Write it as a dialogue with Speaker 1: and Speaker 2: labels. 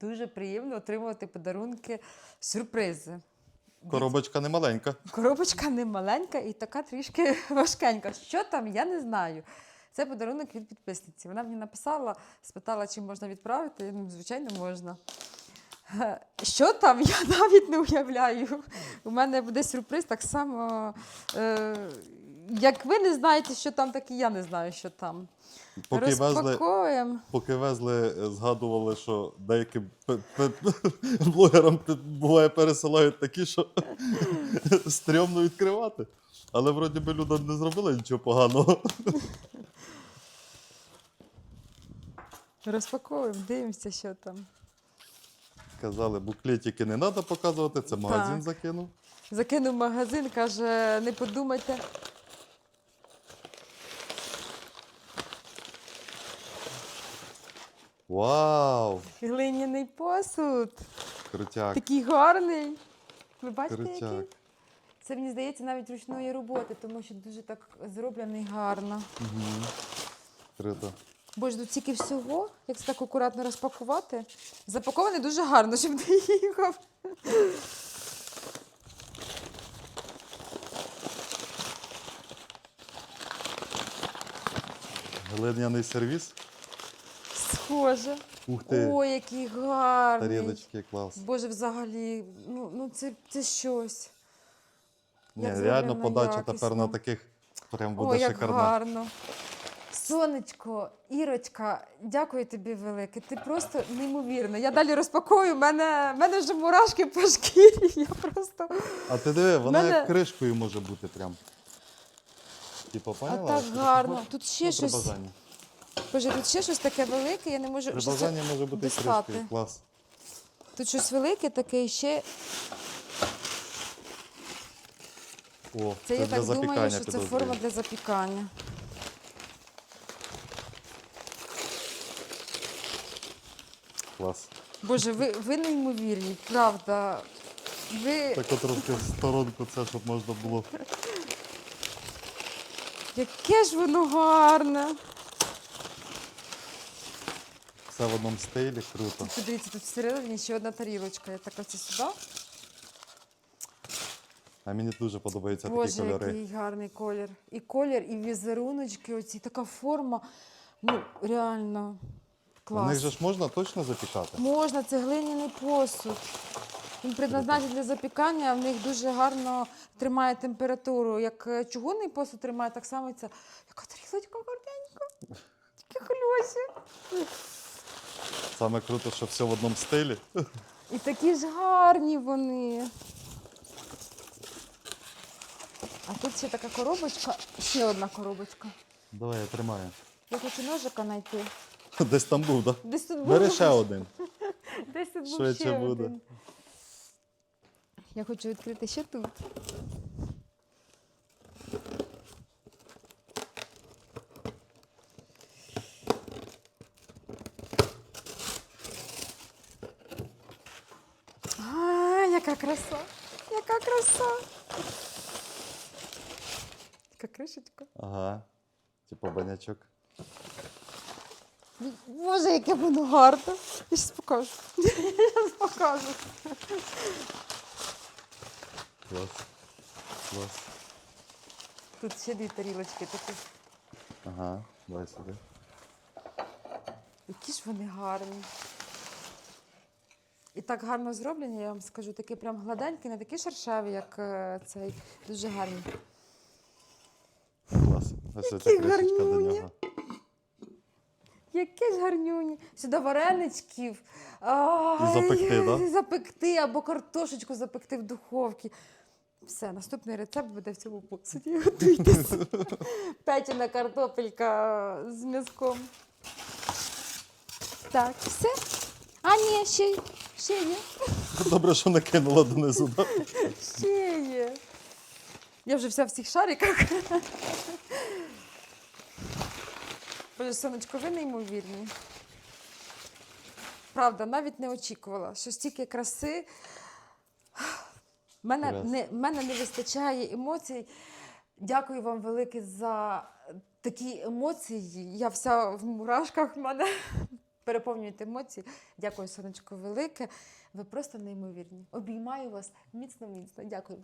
Speaker 1: дуже приємно отримувати подарунки, сюрпризи.
Speaker 2: Коробочка не маленька.
Speaker 1: Коробочка не маленька і така трішки важкенька. Що там, я не знаю. Це подарунок від підписниці. Вона мені написала, спитала, чи можна відправити. Ну, звичайно, можна. Е, Що там, я навіть не уявляю. У мене буде сюрприз так само. Е, як ви не знаєте, що там, так і я не знаю, що там.
Speaker 2: Поки везли,
Speaker 1: Розпакуємо.
Speaker 2: поки везли, е, згадували, що деяким пе- пе- блогерам пе- буває пересилають такі, що стрьомно відкривати. Але вроді би люди не зробили нічого поганого.
Speaker 1: Розпаковуємо, дивимося, що там.
Speaker 2: Казали, буклетики не треба показувати, це магазин
Speaker 1: Так.
Speaker 2: закинув.
Speaker 1: Закинув магазин, каже, не подумайте.
Speaker 2: Вау!
Speaker 1: Глиняний посуд.
Speaker 2: Крутяк,
Speaker 1: Такий гарний. Ви бачите, який? Це мені здається навіть ручної роботи, тому що дуже так зроблений гарно.
Speaker 2: Угу. Круто.
Speaker 1: Боже, тут стільки всього, як це так акуратно розпакувати. Запакований дуже гарно, щоб не їхав.
Speaker 2: Глиняний сервіс.
Speaker 1: Схоже.
Speaker 2: Ух ти!
Speaker 1: Ой, який гарний.
Speaker 2: Тарілочки, клас.
Speaker 1: Боже, взагалі, ну, ну це, це щось.
Speaker 2: Ні,
Speaker 1: як
Speaker 2: реально подача
Speaker 1: якісно.
Speaker 2: тепер на таких прям буде
Speaker 1: Ой, як
Speaker 2: шикарна.
Speaker 1: гарно. Сонечко, Ірочка, дякую тобі велике. Ти просто неймовірна. Я далі розпакую, в мене, мене вже мурашки по шкірі. Я просто.
Speaker 2: А ти диви, вона
Speaker 1: Мене-
Speaker 2: як кришкою може бути прям. Типу,
Speaker 1: А так гарно. Тут ще
Speaker 2: Ну,
Speaker 1: щось. Боже, тут ще щось таке велике, я не можу.
Speaker 2: При бажанні може бути кришкою. Клас.
Speaker 1: Тут щось велике таке і ще.
Speaker 2: О,
Speaker 1: Це, я
Speaker 2: для
Speaker 1: так думаю, що це
Speaker 2: підозрюю.
Speaker 1: форма для запікання.
Speaker 2: Клас.
Speaker 1: Боже, ви, ви неймовірні, правда. Ви
Speaker 2: Так от трошки в сторонку це, щоб можна було.
Speaker 1: яке ж воно гарне.
Speaker 2: Все в одному стилі, круто.
Speaker 1: Подивіться, тут всередині ще одна тарілочка. Я так оце сюди.
Speaker 2: А мені дуже подобаються такі
Speaker 1: Боже,
Speaker 2: кольори.
Speaker 1: який гарний колір. І колір, і візеруночки, оці така форма. Ну, реально клас.
Speaker 2: них же ж можна точно запікати?
Speaker 1: Можна, це глиняний посуд. Він предназначений для запікання, в них дуже гарно тримає температуру. Як е, чугунний посуд тримає, так само і це. Яка тарілочка гарненька. Такі хльосі.
Speaker 2: Саме круто, що все в одному стилі.
Speaker 1: І такі ж гарні вони. А тут ще така коробочка, ще одна коробочка.
Speaker 2: Давай, я тримаю.
Speaker 1: Я хочу ножика знайти.
Speaker 2: Десь там був, так?
Speaker 1: Десь тут був.
Speaker 2: Бери ще один.
Speaker 1: Десь тут був
Speaker 2: Швидше
Speaker 1: ще
Speaker 2: буде.
Speaker 1: один. Я хочу відкрити ще тут. А, яка краса! Яка краса! Така кришечка.
Speaker 2: Ага. Типу банячок.
Speaker 1: Боже, яке воно гарне. Я щас покажу. Я щас покажу.
Speaker 2: Клас. Клас.
Speaker 1: Тут ще дві тарілочки такі.
Speaker 2: Ага, давай сюди.
Speaker 1: Які ж вони гарні. І так гарно зроблені, я вам скажу, такі прям гладенькі, не такі шершаві, як е, цей. Дуже гарні.
Speaker 2: Клас. Ось ця
Speaker 1: Які
Speaker 2: кришечка до
Speaker 1: гарнюні.
Speaker 2: нього.
Speaker 1: Які ж гарнюні. Сюди вареничків. Ай,
Speaker 2: запекти, да?
Speaker 1: запекти або картошечку запекти в духовці. Все, наступний рецепт буде в цьому посуді. Готуйтесь. Печена картопелька з м'язком. Так, все. А, ні, ще, ще є.
Speaker 2: Добре, що накинула донизу. Да?
Speaker 1: Ще є. Я вже вся в всіх шариках. Боже, сонечко, ви неймовірні. Правда, навіть не очікувала, що стільки краси. Мене не, мене не вистачає емоцій. Дякую вам велике за такі емоції. Я вся в мурашках в мене переповнюєте емоції. Дякую, сонечко, велике. Ви просто неймовірні. Обіймаю вас міцно-міцно. Дякую.